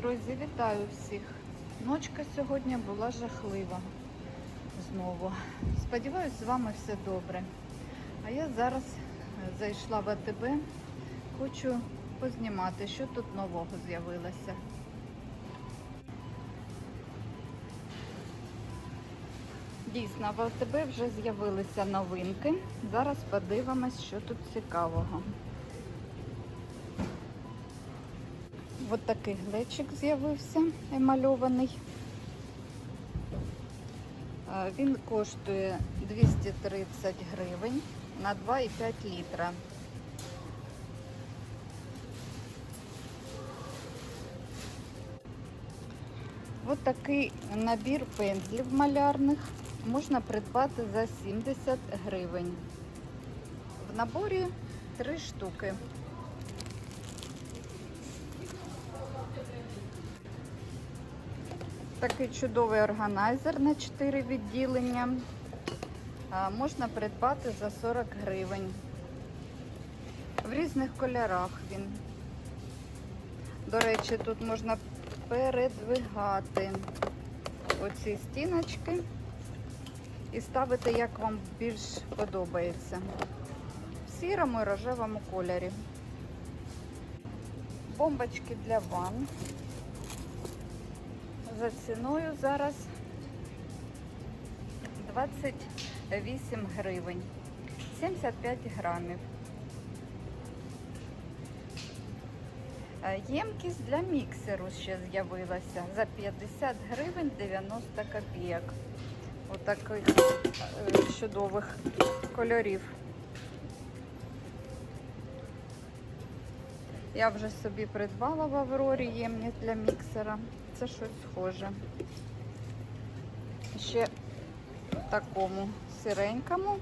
Друзі, вітаю всіх! Ночка сьогодні була жахлива знову. Сподіваюсь, з вами все добре. А я зараз е, зайшла в АТБ, хочу познімати, що тут нового з'явилося. Дійсно, в АТБ вже з'явилися новинки. Зараз подивимось, що тут цікавого. Ось такий глечик з'явився емальований. Е, Він коштує 230 гривень на 2,5 літра. Ось такий набір пензлів малярних можна придбати за 70 гривень. В наборі 3 штуки. Такий чудовий органайзер на 4 відділення. Можна придбати за 40 гривень. В різних кольорах він. До речі, тут можна передвигати оці стіночки і ставити, як вам більш подобається. В сірому і рожевому кольорі. Бомбочки для ванн за ціною зараз 28 гривень, 75 грамів. Е, Ємкість для міксеру ще з'явилася за 50 гривень 90 копійок. Отаких е, чудових кольорів. Я вже собі придбала в Аврорі ємність для міксера. Це щось схоже. Ще такому сиренькому,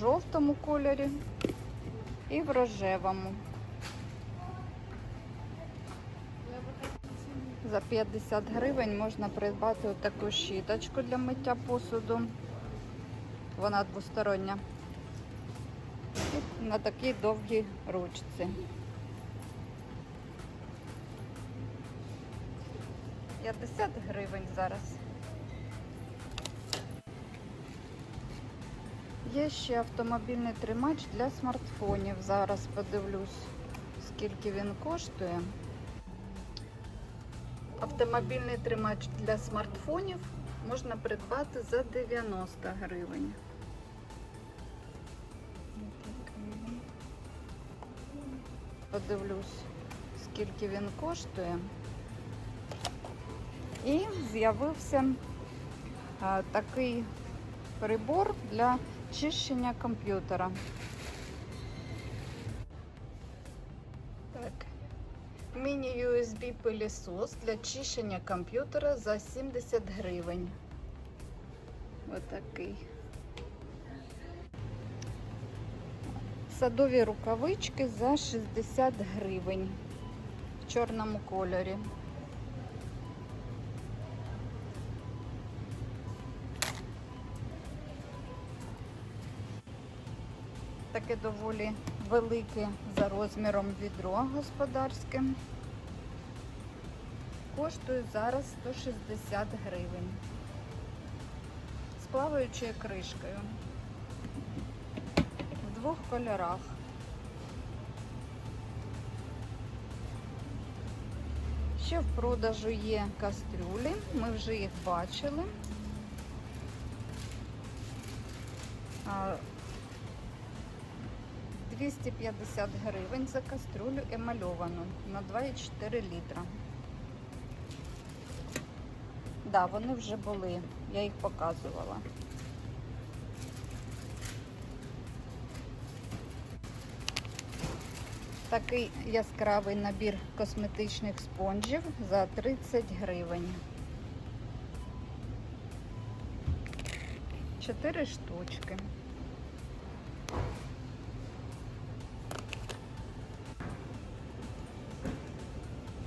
жовтому кольорі і в рожевому. За 50 гривень можна придбати отаку щіточку для миття посуду. Вона двостороння. І на такій довгій ручці. 50 гривень зараз. Є ще автомобільний тримач для смартфонів. Зараз подивлюсь, скільки він коштує. Автомобільний тримач для смартфонів можна придбати за 90 гривень. Подивлюсь, скільки він коштує. І з'явився такий прибор для чищення комп'ютера. Міні-USB пилісос для чищення комп'ютера за 70 гривень. Отакий. Садові рукавички за 60 гривень в чорному кольорі. Таке доволі велике за розміром відро господарське. Коштує зараз 160 гривень. З плаваючою кришкою. В двох кольорах. Ще в продажу є кастрюлі, ми вже їх бачили. А, 250 гривень за каструлю емальовану на 2,4 літра. Да, вони вже були, я їх показувала. Такий яскравий набір косметичних спонжів за 30 гривень. Чотири штучки.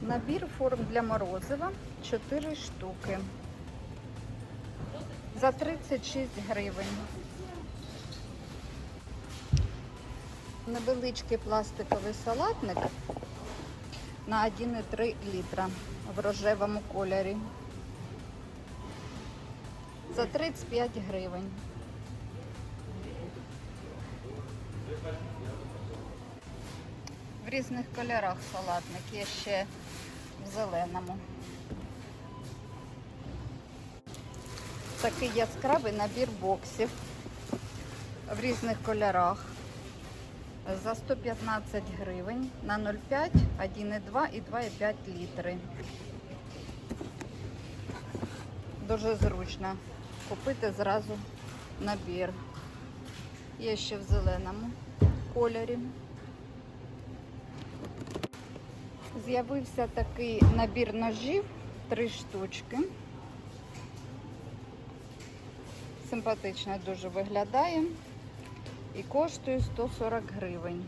Набір форм для морозива 4 штуки. За 36 гривень. Невеличкий пластиковий салатник на 1,3 літра в рожевому кольорі. За 35 гривень. В різних кольорах салатник є ще в зеленому. Такий яскравий набір боксів в різних кольорах. За 115 гривень на 0,5, 1,2 і 2,5 літри. Дуже зручно купити зразу набір. Є ще в зеленому кольорі. З'явився такий набір ножів, три штучки. Симпатично дуже виглядає і коштує 140 гривень.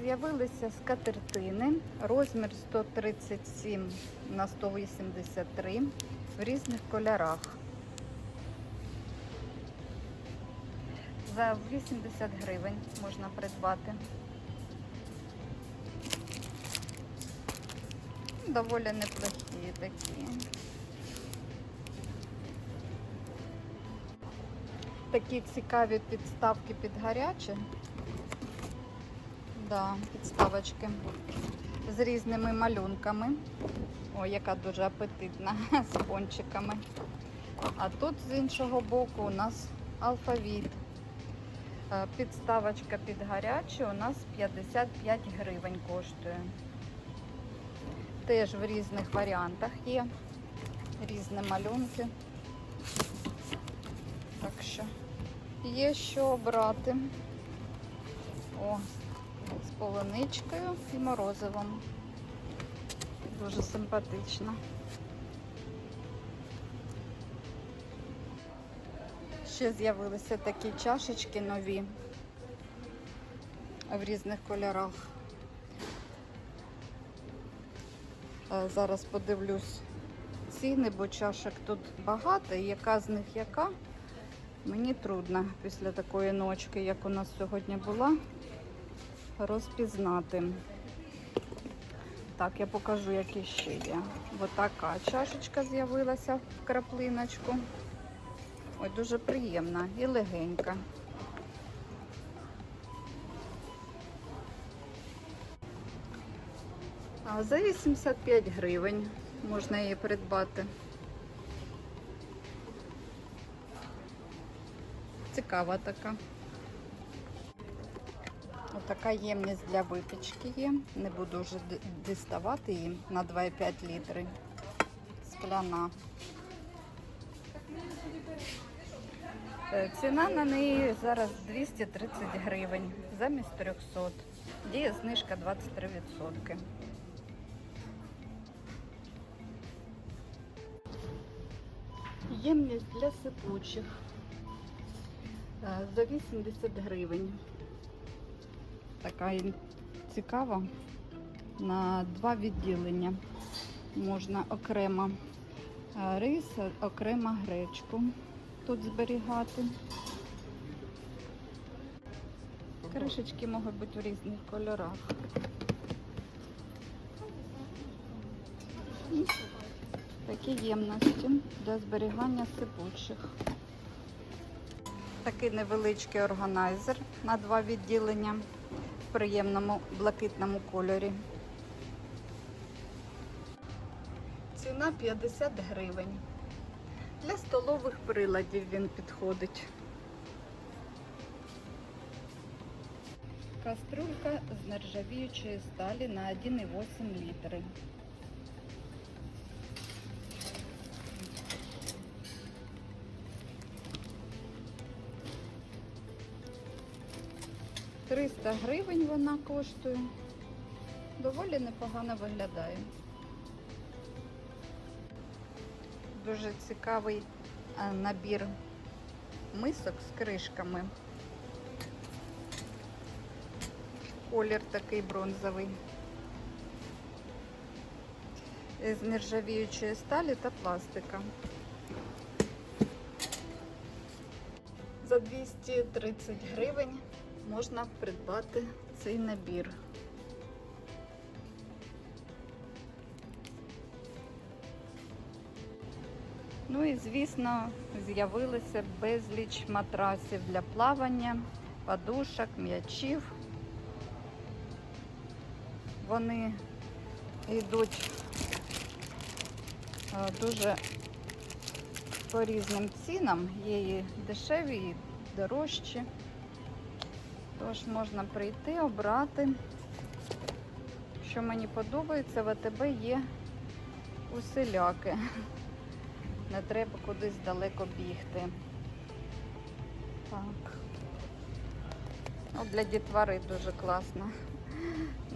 З'явилися скатертини, розмір 137 на 183 в різних кольорах. За 80 гривень можна придбати. Доволі неплохі такі. Такі цікаві підставки під гаряче. Да, підставочки з різними малюнками. О, яка дуже апетитна з пончиками. А тут з іншого боку у нас алфавіт. Е, Підставочка під гаряче у нас 55 гривень коштує. Теж в різних варіантах є, різні малюнки. Так що є що обрати. О, з полуничкою і морозивом. Дуже симпатично. Ще з'явилися такі чашечки нові в різних кольорах. Е, Зараз подивлюсь ціни, бо чашок тут багато, яка з них яка. Мені трудно після такої ночки, як у нас сьогодні була, розпізнати. Так, я покажу, які ще є. Ось така чашечка з'явилася в краплиночку. Ой, дуже приємна і легенька. А за 85 гривень можна її придбати. Цікава така. Отака ємність для випічки є. Не буду вже діставати її на 2,5 літри. Скляна. Ціна на неї зараз 230 гривень замість 300. Діє знижка 23%. Ємність для сипучих Е, за 80 гривень. Така цікава на два відділення. Можна окремо е, рис, окремо гречку тут зберігати. Кришечки можуть бути в різних кольорах. І такі ємності для зберігання сипучих. Такий невеличкий органайзер на два відділення в приємному блакитному кольорі. Ціна 50 гривень. Для столових приладів він підходить. Каструлька з нержавіючої сталі на 1,8 літри. Триста гривень вона коштує. Доволі непогано виглядає. Дуже цікавий е, набір мисок з кришками. Колір такий бронзовий. З нержавіючої сталі та пластика. За 230 гривень можна придбати цей набір. Ну і звісно, з'явилося безліч матрасів для плавання, подушок, м'ячів. Вони йдуть е, дуже по різним цінам. Є і дешеві, і дорожчі. Тож можна прийти, обрати. Що мені подобається, в АТБ є усіляки. Не треба кудись далеко бігти. Так. Ну, для дітвори дуже класно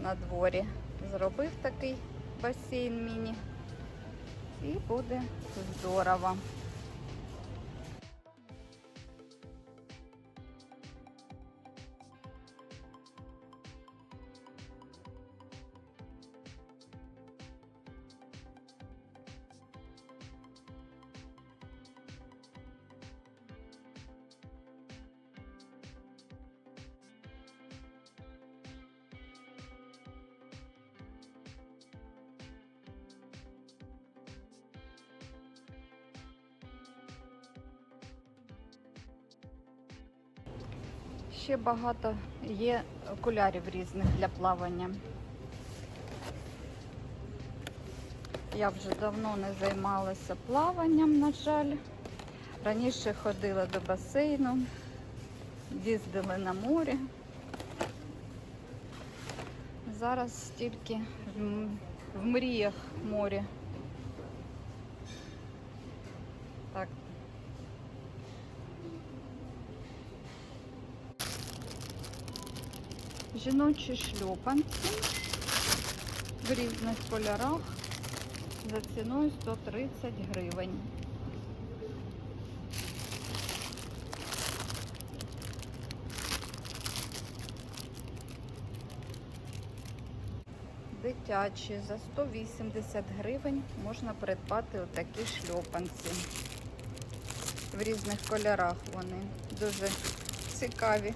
на дворі. Зробив такий басейн міні. І буде здорово. Ще багато є окулярів різних для плавання. Я вже давно не займалася плаванням, на жаль. Раніше ходила до басейну, їздили на море. Зараз тільки в мріях море. Жіночі шльопанці в різних кольорах за ціною 130 гривень. Дитячі за 180 гривень можна придбати отакі шльопанці. В різних кольорах вони дуже цікаві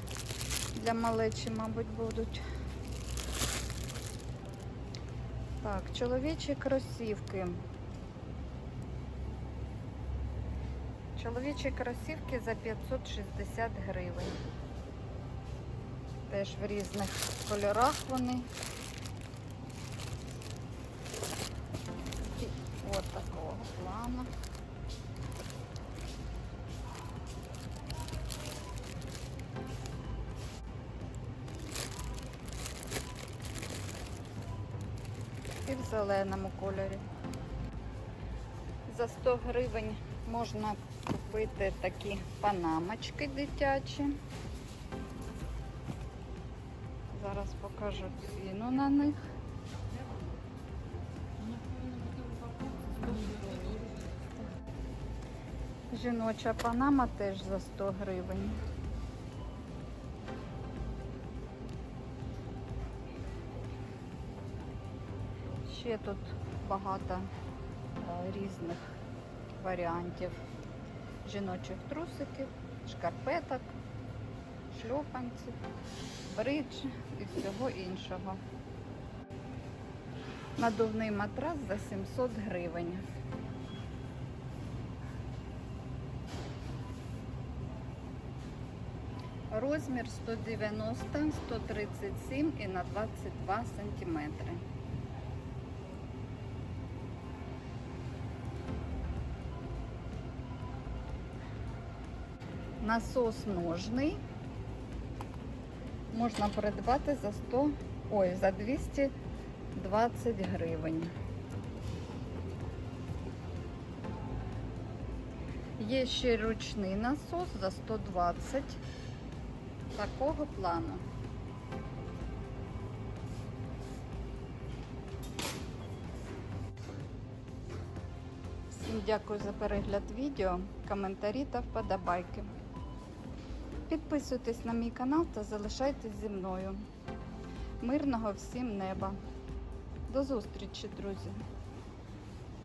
для малечі, мабуть, будуть. Так, чоловічі кросівки. Чоловічі кросівки за 560 гривень. Теж в різних кольорах вони. І в зеленому кольорі. За 100 гривень можна купити такі панамочки дитячі. Зараз покажу ціну на них. Жіноча панама теж за 100 гривень. Ще тут багато е, різних варіантів жіночих трусиків, шкарпеток, шльопанців, бридж і всього іншого. Надувний матрас за 700 гривень. Розмір 190, 137 і на 22 сантиметри. Насос ножний можна придбати за 100, ой, за 220 гривень. Є ще ручний насос за 120 такого плану. Всім дякую за перегляд відео, коментарі та вподобайки. Підписуйтесь на мій канал та залишайтесь зі мною. Мирного всім неба. До зустрічі, друзі!